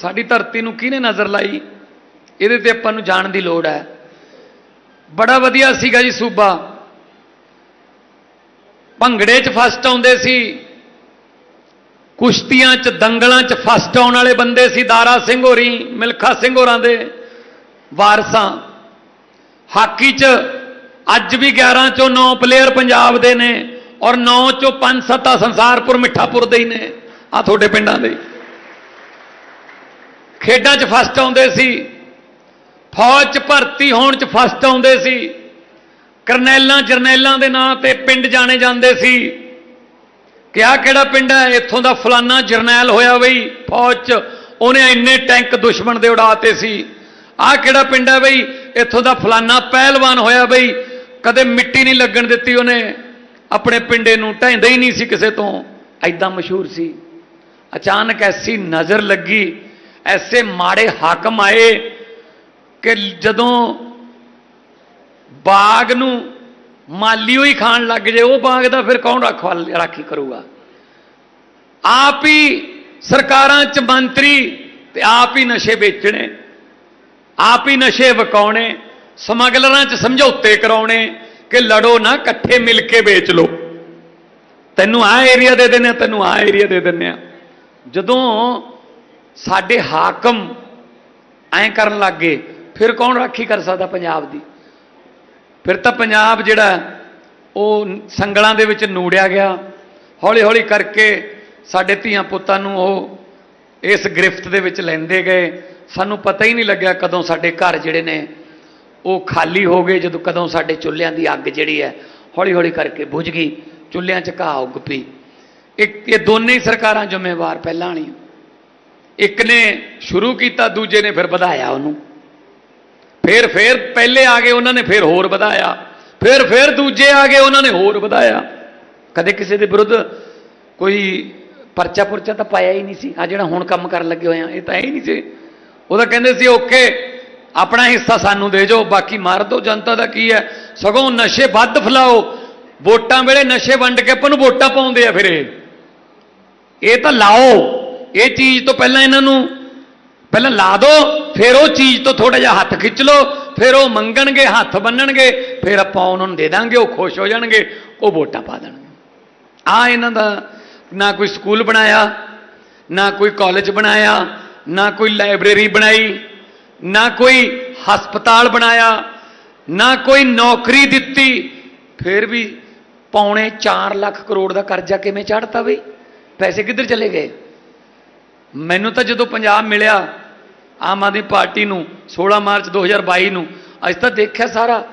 ਸਾਡੀ ਧਰਤੀ ਨੂੰ ਕਿਹਨੇ ਨਜ਼ਰ ਲਾਈ? ਇਹਦੇ ਤੇ ਆਪਾਂ ਨੂੰ ਜਾਣ ਦੀ ਲੋੜ ਹੈ। ਬੜਾ ਵਧੀਆ ਸੀਗਾ ਜੀ ਸੂਬਾ। ਭੰਗੜੇ 'ਚ ਫਸਟ ਆਉਂਦੇ ਸੀ। ਕੁਸ਼ਤੀਆਂ 'ਚ, ਦੰਗਲਾਂ 'ਚ ਫਸਟ ਆਉਣ ਵਾਲੇ ਬੰਦੇ ਸੀ ਦਾਰਾ ਸਿੰਘ ਹੋਰੀ, ਮਿਲਖਾ ਸਿੰਘ ਹੋਰਾਂ ਦੇ ਵਾਰਸਾਂ। ਹਾਕੀ 'ਚ ਅੱਜ ਵੀ 11 ਚੋਂ 9 ਪਲੇਅਰ ਪੰਜਾਬ ਦੇ ਨੇ ਔਰ 9 ਚੋਂ 5-7 ਸੰਸਾਰਪੁਰ, ਮਿੱਠਾਪੁਰ ਦੇ ਹੀ ਨੇ। ਆ ਤੁਹਾਡੇ ਪਿੰਡਾਂ ਦੇ। ਖੇਡਾਂ 'ਚ ਫਸਟ ਆਉਂਦੇ ਸੀ। ਫੌਜ 'ਚ ਭਰਤੀ ਹੋਣ 'ਚ ਫਸਟ ਆਉਂਦੇ ਸੀ। ਕਰਨੈਲਾਂ, ਜਰਨੈਲਾਂ ਦੇ ਨਾਂ ਤੇ ਪਿੰਡ ਜਾਣੇ ਜਾਂਦੇ ਸੀ। ਕਿ ਆਹ ਕਿਹੜਾ ਪਿੰਡ ਹੈ? ਇੱਥੋਂ ਦਾ ਫਲਾਨਾ ਜਰਨੈਲ ਹੋਇਆ ਬਈ, ਫੌਜ 'ਚ। ਉਹਨੇ ਇੰਨੇ ਟੈਂਕ ਦੁਸ਼ਮਣ ਦੇ ਉਡਾਤੇ ਸੀ। ਆਹ ਕਿਹੜਾ ਪਿੰਡ ਹੈ ਬਈ? ਇੱਥੋਂ ਦਾ ਫਲਾਨਾ ਪਹਿਲਵਾਨ ਹੋਇਆ ਬਈ। ਕਦੇ ਮਿੱਟੀ ਨਹੀਂ ਲੱਗਣ ਦਿੱਤੀ ਉਹਨੇ। ਆਪਣੇ ਪਿੰਡੇ ਨੂੰ ਢਹਿੰਦਾ ਹੀ ਨਹੀਂ ਸੀ ਕਿਸੇ ਤੋਂ। ਐਦਾਂ ਮਸ਼ਹੂਰ ਸੀ। ਅਚਾਨਕ ਐਸੀ ਨਜ਼ਰ ਲੱਗੀ। ਐਸੇ ਮਾੜੇ ਹਾਕਮ ਆਏ ਕਿ ਜਦੋਂ ਬਾਗ ਨੂੰ ਮਾਲੀ ਹੋਈ ਖਾਣ ਲੱਗ ਜੇ, ਉਹ ਬਾਗ ਦਾ ਫਿਰ ਕੌਣ ਰਖਵਾਲ ਰਾਖੀ ਕਰੂਗਾ? ਆਪ ਹੀ ਸਰਕਾਰਾਂ ਚ ਮੰਤਰੀ ਤੇ ਆਪ ਹੀ ਨਸ਼ੇ ਵੇਚਣੇ, ਆਪ ਹੀ ਨਸ਼ੇ ਵਕਾਉਣੇ, ਸਮਗਲਰਾਂ ਚ ਸਮਝੌਤੇ ਕਰਾਉਣੇ ਕਿ ਲੜੋ ਨਾ, ਇਕੱਠੇ ਮਿਲ ਕੇ ਵੇਚ ਲਓ। ਤੈਨੂੰ ਆ ਏਰੀਆ ਦੇ ਦਿੰਨੇ ਆ, ਤੈਨੂੰ ਆ ਏਰੀਆ ਦੇ ਦਿੰਨੇ ਆ। ਜਦੋਂ ਸਾਡੇ ਹਾਕਮ ਐਂ ਕਰਨ ਲੱਗ ਗਏ, ਫਿਰ ਕੌਣ ਰਾਖੀ ਕਰ ਸਕਦਾ ਪੰਜਾਬ ਦੀ? ਫਿਰ ਤਾਂ ਪੰਜਾਬ ਜਿਹੜਾ ਉਹ ਸੰਗਲਾਂ ਦੇ ਵਿੱਚ ਨੂੜਿਆ ਗਿਆ। ਹੌਲੀ ਹੌਲੀ ਕਰਕੇ ਸਾਡੇ ਧੀਆਂ ਪੁੱਤਾਂ ਨੂੰ ਉਹ ਇਸ ਗ੍ਰਿਫਤ ਦੇ ਵਿੱਚ ਲੈਂਦੇ ਗਏ। ਸਾਨੂੰ ਪਤਾ ਹੀ ਨਹੀਂ ਲੱਗਿਆ ਕਦੋਂ ਸਾਡੇ ਘਰ ਜਿਹੜੇ ਨੇ ਉਹ ਖਾਲੀ ਹੋ ਗਏ, ਜਦੋਂ ਕਦੋਂ ਸਾਡੇ ਚੁੱਲ੍ਹਿਆਂ ਦੀ ਅੱਗ ਜਿਹੜੀ ਹੈ ਹੌਲੀ ਹੌਲੀ ਕਰਕੇ ਬੁਝ ਗਈ, ਚੁੱਲ੍ਹਿਆਂ 'ਚ ਘਾਹ ਉੱਗ ਪਈ। ਇੱਕ, ਇਹ ਦੋਨੇ ਹੀ ਸਰਕਾਰਾਂ ਜ਼ਿੰਮੇਵਾਰ ਪਹਿਲਾਂ ਵਾਲੀਆਂ। ਇੱਕ ਨੇ ਸ਼ੁਰੂ ਕੀਤਾ, ਦੂਜੇ ਨੇ ਫਿਰ ਵਧਾਇਆ ਉਹਨੂੰ। ਫਿਰ ਫਿਰ ਪਹਿਲੇ ਆ ਗਏ, ਉਹਨਾਂ ਨੇ ਫਿਰ ਹੋਰ ਵਧਾਇਆ। ਫਿਰ ਫਿਰ ਦੂਜੇ ਆ ਗਏ, ਉਹਨਾਂ ਨੇ ਹੋਰ ਵਧਾਇਆ। ਕਦੇ ਕਿਸੇ ਦੇ ਵਿਰੁੱਧ ਕੋਈ ਪਰਚਾ ਪੁਰਚਾ ਤਾਂ ਪਾਇਆ ਹੀ ਨਹੀਂ ਸੀ। ਆ ਜਿਹੜਾ ਹੁਣ ਕੰਮ ਕਰਨ ਲੱਗੇ ਹੋਏ ਆ, ਇਹ ਤਾਂ ਹੈ ਹੀ ਨਹੀਂ ਸੀ। ਉਹ ਤਾਂ ਕਹਿੰਦੇ ਸੀ, ਓਕੇ, ਆਪਣਾ ਹਿੱਸਾ ਸਾਨੂੰ ਦੇ ਜਾਓ, ਬਾਕੀ ਮਾਰ ਦਿਓ ਜਨਤਾ ਦਾ ਕੀ ਹੈ? ਸਗੋਂ ਨਸ਼ੇ ਵੱਧ ਫਲਾਓ। ਵੋਟਾਂ ਵੇਲੇ ਨਸ਼ੇ ਵੰਡ ਕੇ ਆਪਾਂ ਨੂੰ ਵੋਟਾਂ ਪਾਉਂਦੇ ਆ ਫਿਰ ਇਹ। ਇਹ ਤਾਂ ਲਾਓ। ਇਹ ਚੀਜ਼ ਤੋਂ ਪਹਿਲਾਂ ਇਹਨਾਂ ਨੂੰ ਪਹਿਲਾਂ ਲਾ ਦਿਓ ਫਿਰ ਉਹ ਚੀਜ਼ ਤੋਂ ਥੋੜਾ ਜਿਹਾ ਹੱਥ ਖਿੱਚ ਲਓ, ਫਿਰ ਉਹ ਮੰਗਣਗੇ, ਹੱਥ ਬੰਨਣਗੇ, ਫਿਰ ਆਪਾਂ ਉਹਨਾਂ ਨੂੰ ਦੇ ਦਾਂਗੇ, ਉਹ ਖੁਸ਼ ਹੋ ਜਾਣਗੇ, ਉਹ ਵੋਟਾਂ ਪਾ ਦੇਣਗੇ। ਆ ਇਹਨਾਂ ਦਾ ਨਾ ਕੋਈ ਸਕੂਲ ਬਣਾਇਆ, ਨਾ ਕੋਈ ਕਾਲਜ ਬਣਾਇਆ, ਨਾ ਕੋਈ ਲਾਇਬ੍ਰੇਰੀ ਬਣਾਈ, ਨਾ ਕੋਈ ਹਸਪਤਾਲ ਬਣਾਇਆ, ਨਾ ਕੋਈ ਨੌਕਰੀ ਦਿੱਤੀ, ਫਿਰ ਵੀ ਪੌਣੇ 4 ਲੱਖ ਕਰੋੜ ਦਾ ਕਰਜ਼ਾ ਕਿਵੇਂ ਚੜਤਾ ਬਈ? ਪੈਸੇ ਕਿੱਧਰ ਚਲੇ ਗਏ? ਮੈਨੂੰ ਤਾਂ ਜਦੋਂ ਪੰਜਾਬ ਮਿਲਿਆ, ਆਮ ਆਦਮੀ ਪਾਰਟੀ ਨੂੰ 16 ਮਾਰਚ 2022 ਨੂੰ ਅੱਜ ਤਾਂ ਦੇਖਿਆ ਸਾਰਾ।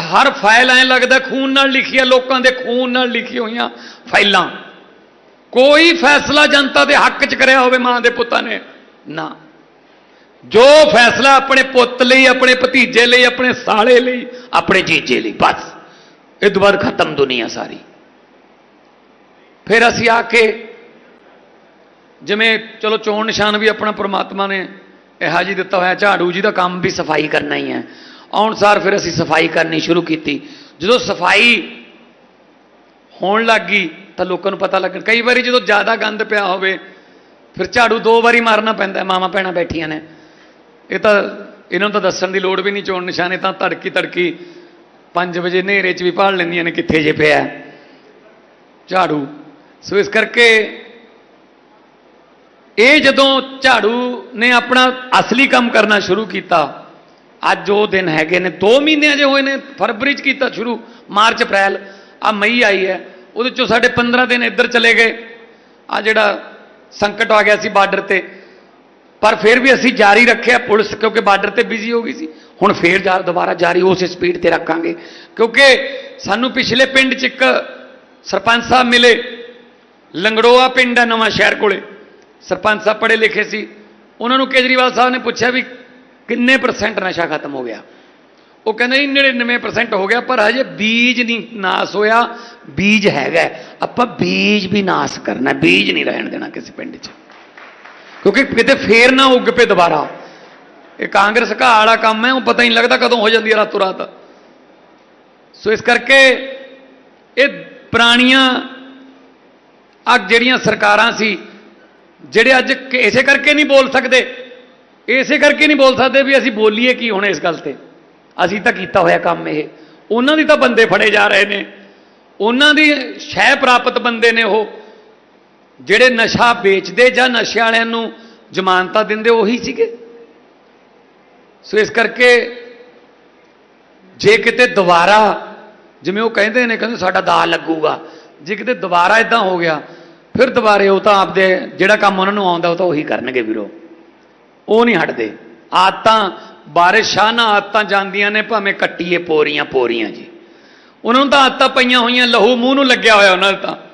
ਹਰ ਫਾਈਲ ਐ ਲੱਗਦਾ, ਖੂਨ ਨਾਲ ਲਿਖੀ ਹੈ ਲੋਕਾਂ ਦੇ, ਖੂਨ ਨਾਲ ਲਿਖੀ ਹੋਈਆਂ ਫਾਈਲਾਂ। ਕੋਈ ਫੈਸਲਾ ਜਨਤਾ ਦੇ ਹੱਕ 'ਚ ਕਰਿਆ ਹੋਵੇ ਮਾਂ ਦੇ ਪੁੱਤਾਂ ਨੇ, ਨਾ। ਜੋ ਫੈਸਲਾ ਆਪਣੇ ਪੁੱਤ ਲਈ, ਆਪਣੇ ਭਤੀਜੇ ਲਈ, ਆਪਣੇ ਸਾਲੇ ਲਈ, ਆਪਣੇ ਜੀਜੇ ਲਈ, ਬਸ। ਇਹ ਤੋਂ ਬਾਅਦ ਖਤਮ ਦੁਨੀਆ ਸਾਰੀ। ਫਿਰ ਅਸੀਂ ਆ ਕੇ ਜਿਵੇਂ ਚਲੋ ਚੋਣ ਨਿਸ਼ਾਨ ਵੀ ਆਪਣਾ ਪ੍ਰਮਾਤਮਾ ਨੇ ਇਹੋ ਜੀ ਦਿੱਤਾ ਹੋਇਆ ਝਾੜੂ ਜੀ ਦਾ ਕੰਮ ਵੀ ਸਫ਼ਾਈ ਕਰਨਾ ਹੀ ਹੈ। ਆਉਣ ਸਾਰ ਫਿਰ ਅਸੀਂ ਸਫ਼ਾਈ ਕਰਨੀ ਸ਼ੁਰੂ ਕੀਤੀ। ਜਦੋਂ ਸਫ਼ਾਈ ਹੋਣ ਲੱਗੀ ਤਾਂ ਲੋਕਾਂ ਨੂੰ ਪਤਾ ਲੱਗਣ ਕਈ ਵਾਰੀ ਜਦੋਂ ਜ਼ਿਆਦਾ ਗੰਦ ਪਿਆ ਹੋਵੇ ਫਿਰ ਝਾੜੂ ਦੋ ਵਾਰੀ ਮਾਰਨਾ ਪੈਂਦਾ ਹੈ, ਮਾਮਾ ਭੈਣਾਂ ਬੈਠੀਆਂ ਨੇ। ਇਹ ਤਾਂ ਇਹਨਾਂ ਨੂੰ ਤਾਂ ਦੱਸਣ ਦੀ ਲੋੜ ਵੀ ਨਹੀਂ ਚੋਣ ਨਿਸ਼ਾਨੇ ਤਾਂ ਤੜਕੀ ਤੜਕੀ 5 ਵਜੇ ਹਨੇਰੇ 'ਚ ਵੀ ਭਾਲ ਲੈਂਦੀਆਂ ਨੇ ਕਿੱਥੇ ਜੇ ਪਿਆ ਝਾੜੂ। ਸੋ ਇਸ ਕਰਕੇ ਇਹ ਜਦੋਂ ਝਾੜੂ ਨੇ ਆਪਣਾ ਅਸਲੀ ਕੰਮ ਕਰਨਾ ਸ਼ੁਰੂ ਕੀਤਾ, ਅੱਜ ਉਹ ਦਿਨ ਹੈਗੇ ਨੇ 2 ਮਹੀਨੇ ਅਜੇ ਹੋਏ ਨੇ, ਫਰਵਰੀ ਚ ਕੀਤਾ ਸ਼ੁਰੂ, ਮਾਰਚ, ਅਪ੍ਰੈਲ ਆ ਮਈ ਆਈ ਹੈ, ਉਹਦੇ ਚੋਂ ਸਾਡੇ 15 ਦਿਨ ਇੱਧਰ ਚਲੇ ਗਏ ਆ ਜਿਹੜਾ ਸੰਕਟ ਆ ਗਿਆ ਸੀ ਬਾਰਡਰ ਤੇ, ਪਰ ਫਿਰ ਵੀ ਅਸੀਂ ਜਾਰੀ ਰੱਖਿਆ ਪੁਲਿਸ, ਕਿਉਂਕਿ ਬਾਰਡਰ ਤੇ ਬਿਜ਼ੀ ਹੋ ਗਈ ਸੀ, ਹੁਣ ਫੇਰ ਜਾ, ਦੁਬਾਰਾ ਜਾਰੀ, ਉਸ ਸਪੀਡ ਤੇ ਰੱਖਾਂਗੇ, ਕਿਉਂਕਿ ਸਾਨੂੰ ਪਿਛਲੇ ਪਿੰਡ 'ਚ ਇੱਕ ਸਰਪੰਚ ਸਾਹਿਬ ਮਿਲੇ, ਲੰਗੜੋਆ ਪਿੰਡ ਹੈ ਨਵਾਂ ਸ਼ਹਿਰ ਕੋਲੇ ਸਰਪੰਚ ਸਾਹਿਬ ਪੜ੍ਹੇ ਲਿਖੇ ਸੀ। ਉਹਨਾਂ ਨੂੰ ਕੇਜਰੀਵਾਲ ਸਾਹਿਬ ਨੇ ਪੁੱਛਿਆ ਵੀ ਕਿੰਨੇ ਪਰਸੈਂਟ ਨਸ਼ਾ ਖਤਮ ਹੋ ਗਿਆ? ਉਹ ਕਹਿੰਦੇ ਜੀ 99% ਹੋ ਗਿਆ, ਪਰ ਹਜੇ ਬੀਜ ਨਹੀਂ ਨਾਸ ਹੋਇਆ, ਬੀਜ ਹੈਗਾ ਆਪਾਂ ਬੀਜ ਵੀ ਨਾਸ ਕਰਨਾ ਬੀਜ ਨਹੀਂ ਰਹਿਣ ਦੇਣਾ ਕਿਸੇ ਪਿੰਡ 'ਚ। ਕਿਉਂਕਿ ਕਿਤੇ ਫੇਰ ਨਾ ਉੱਗ ਪਏ ਦੁਬਾਰਾ। ਇਹ ਕਾਂਗਰਸ ਘਾਹ ਵਾਲਾ ਕੰਮ ਹੈ, ਉਹ ਪਤਾ ਹੀ ਨਹੀਂ ਲੱਗਦਾ ਕਦੋਂ ਹੋ ਜਾਂਦੀ ਹੈ ਰਾਤੋਂ ਰਾਤ। ਸੋ ਇਸ ਕਰਕੇ ਇਹ ਪੁਰਾਣੀਆਂ ਆ ਜਿਹੜੀਆਂ ਸਰਕਾਰਾਂ ਸੀ ਜਿਹੜੇ ਅੱਜ ਇਸੇ ਕਰਕੇ ਨਹੀਂ ਬੋਲ ਸਕਦੇ, ਇਸੇ ਕਰਕੇ ਨਹੀਂ ਬੋਲ ਸਕਦੇ ਵੀ ਅਸੀਂ ਬੋਲੀਏ ਕੀ ਹੁਣ ਇਸ ਗੱਲ ਤੇ। ਅਸੀਂ ਤਾਂ ਕੀਤਾ ਹੋਇਆ ਕੰਮ ਇਹ। ਉਹਨਾਂ ਦੀ ਤਾਂ ਬੰਦੇ ਫੜੇ ਜਾ ਰਹੇ ਨੇ। ਉਹਨਾਂ ਦੀ ਸ਼ੈ ਪ੍ਰਾਪਤ ਬੰਦੇ ਨੇ ਉਹ। ਜਿਹੜੇ ਨਸ਼ਾ ਵੇਚਦੇ ਜਾਂ ਨਸ਼ੇ ਵਾਲਿਆਂ ਨੂੰ ਜ਼ਮਾਨਤਾਂ ਦਿੰਦੇ ਉਹੀ ਸੀਗੇ। ਸੋ ਇਸ ਕਰਕੇ ਜੇ ਕਿਤੇ ਦੁਬਾਰਾ, ਜਿਵੇਂ ਉਹ ਕਹਿੰਦੇ ਨੇ, ਕਹਿੰਦੇ ਸਾਡਾ ਦਾ ਲੱਗੂਗਾ। ਜੇ ਕਿਤੇ ਦੁਬਾਰਾ ਇਦਾਂ ਹੋ ਗਿਆ ਫਿਰ ਦੁਬਾਰੇ ਉਹ ਤਾਂ ਆਪਦੇ ਜਿਹੜਾ ਕੰਮ ਉਹਨਾਂ ਨੂੰ ਆਉਂਦਾ ਉਹ ਤਾਂ ਉਹੀ ਕਰਨਗੇ ਵੀਰੋ। ਉਹ ਨਹੀਂ ਹਟਦੇ। ਆਦਤਾਂ, ਬਾਰਿਸ਼ਾਂ ਨਾਲ ਆਦਤਾਂ ਜਾਂਦੀਆਂ ਨੇ, ਭਾਵੇਂ ਕੱਟੀਏ ਪੋਰੀਆਂ ਪੋਰੀਆਂ ਜੀ। ਉਹਨਾਂ ਨੂੰ ਤਾਂ ਆਦਤਾਂ ਪਈਆਂ ਹੋਈਆਂ, ਲਹੂ ਮੂੰਹ ਨੂੰ ਲੱਗਿਆ ਹੋਇਆ ਉਹਨਾਂ ਦਾ ਤਾਂ।